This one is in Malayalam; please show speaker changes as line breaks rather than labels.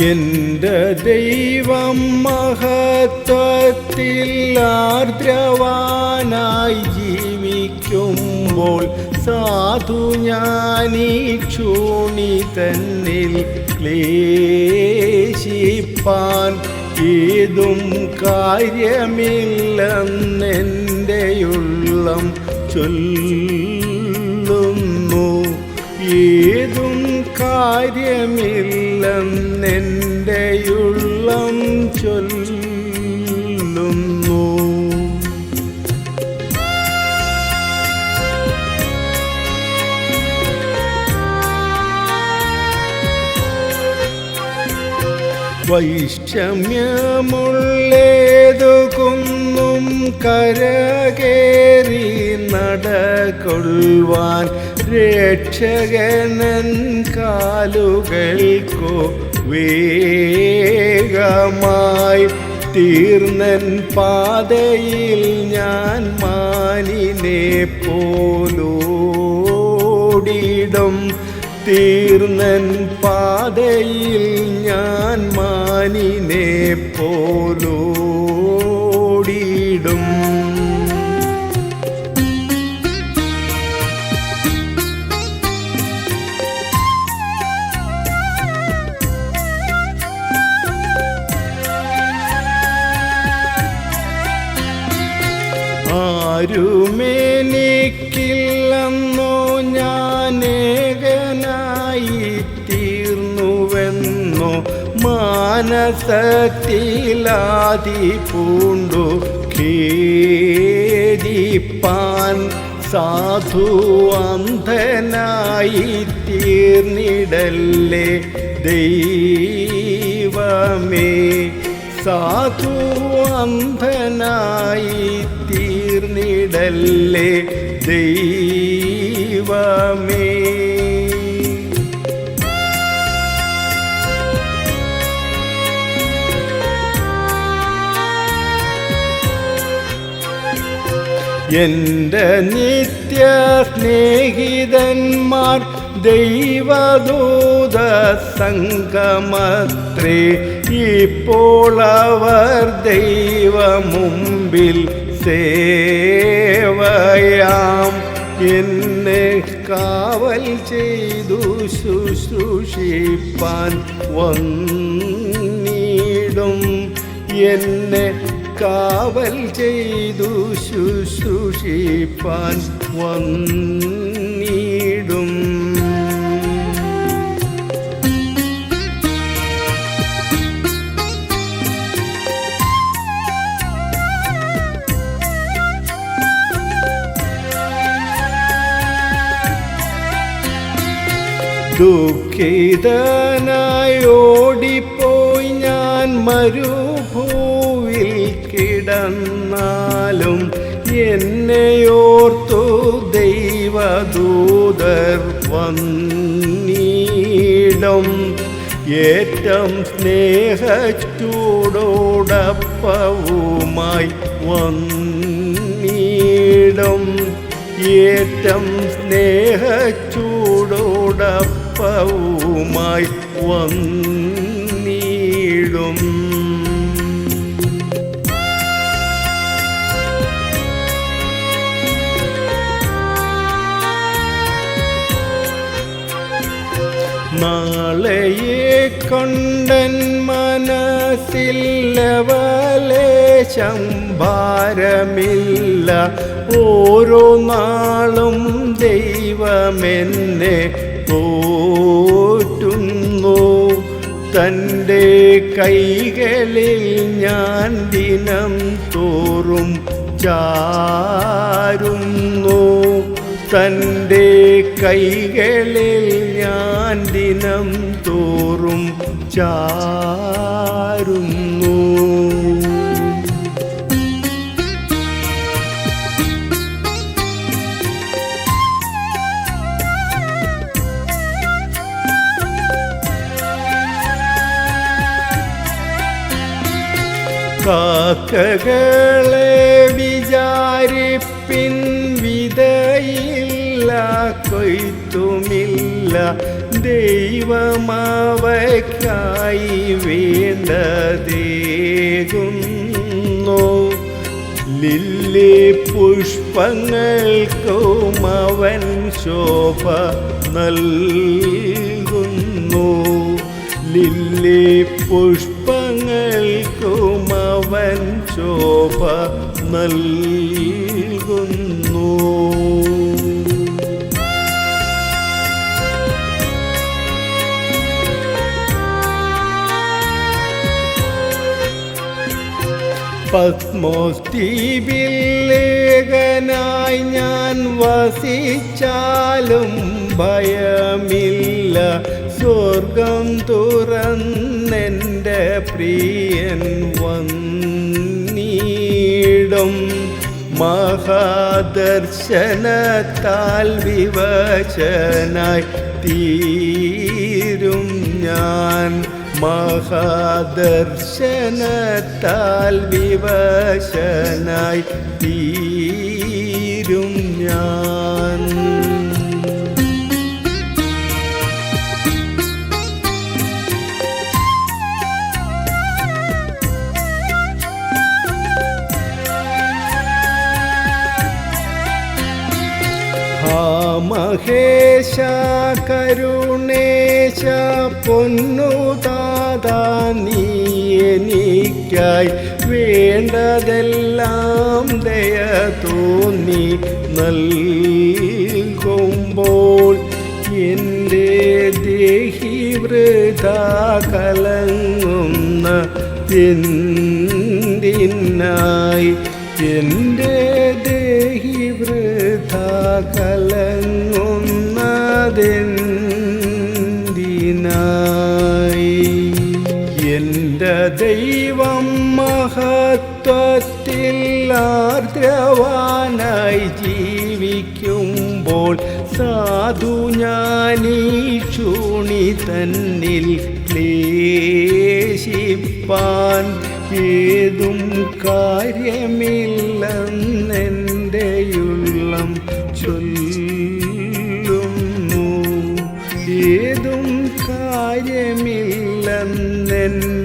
എന്റെ ദൈവം മഹത്വത്തിൽ ആർദ്രവാനായി ജീവിക്കുമ്പോൾ സാധു ഞാനീ ക്ഷൂണി തന്നിൽ ക്ലേശിപ്പാൻ ഏതും കാര്യമില്ലെന്നെന്റെയുള്ളം ചൊല്ലുന്നു. ഏതും കാര്യമില്ലെന്നെന്റെ ഉള്ളം ചൊല്ലുന്നു. വൈഷമ്യമുള്ളേതു കുന്നും കരകേറി നടകൊള്ളുവാൻ രക്ഷകനൻ കാലുകൾക്കു വേഗമായി തീർന്നൻ പാതയിൽ ഞാൻ മാനിനെ പോലോടിടും. തീർന്നൻ പാതയിൽ ഞാൻ മാനിനെ പോലോടിടും ആരുമെനിക്കില്ലെന്നോ ഞാനേകനായി തീർന്നുവെന്നോ മാനസത്തിലാതി പൂണ്ടു ഖേദിപ്പാൻ സാധു അന്ധനായി തീർന്നിടല്ലേ ദൈവമേ. സാധു അന്ധനായി തീർന്നിടല്ലേ ദൈവമേ? എന്റെ നിത്യ സ്നേഹിതന്മാർ ദൈവദൂത സംഗമത്രേ ഇപ്പോൾ അവർ ദൈവ മുമ്പിൽ സേവയാം. എന്നെ കാവൽ ചെയ്തു ശുശ്രൂഷിപ്പാൻ വന്നിടും. എന്നെ കാവൽ ചെയ്തു ശുശ്രൂഷിപ്പാൻ വന്നിടും. ദുഃഖിതനായി ഓടിപ്പോയി ഞാൻ മരുഭൂവിൽ കിടന്നാലും എന്നെയോർത്തു ദൈവദൂതർ വന്നീടും. ഏറ്റം സ്നേഹച്ചൂടോടൊപ്പവുമായി വന്നീടും. ഏറ്റം സ്നേഹച്ചൂടോടപ്പവുമായി വന്നീടും. നാളെയെ കണ്ടൻ മനസ്സില്ലവലേശം ഭാരമില്ല ഓരോ നാളും ദൈവമെന്നെ പോറ്റുന്നു. തന്റെ കൈകളിൽ ഞാൻ ദിനം തോറും ചാരുന്നു. തന്റെ കൈകളിൽ ഞാൻ ദിനം തോറും ചാരുന്നു. കാക്കകളെ വിചാരിപ്പിൻ വിതയില്ല കൊയ്ത്തുമില്ല. ദൈവമാവക്കായി വേണ്ടതേകുന്നു. ലില്ലി പുഷ്പങ്ങൾക്കും അവൻ ശോഭ നൽകുന്നു. ലില്ലി പുഷ്പങ്ങൾ ശോഭ നൽകുന്നു. പത്മോസ്തീപില്ലേഖനായി ഞാൻ വസിച്ചാലും ഭയമില്ല. സ്വർഗം തുറന്നെന്റെ പ്രിയൻ വന്നീടും മഹാദർശനത്താൽ വിവചനായി തീരും ഞാൻ. മഹാദർശനത്താൽ വിവശനായി തീരും മഹേശ കരുണേശ പൊന്നുതാതാ നീ വേണ്ടതെല്ലാം ദയ തോന്നി നൽകുമ്പോൾ എന്റെ ദേഹി വൃത കലങ്ങുന്ന എന്തിനായി? എന്റെ ദേഹി വൃഥ കലങ്ങുന്നതെന്തിനായി എന്റെ ദൈവം മഹത്വത്തിൽ ആർദ്രവാനായി ജീവിക്കുമ്പോൾ സാധു ഞാനീ ചൂണി തന്നിൽ ക്ലേശിപ്പാൻ ഏതും കാര്യമില്ലെന്നെന്റെയുള്ളം കാര്യമില്ലെന്നെന്റെയുള്ളം ചൊല്ലുന്നു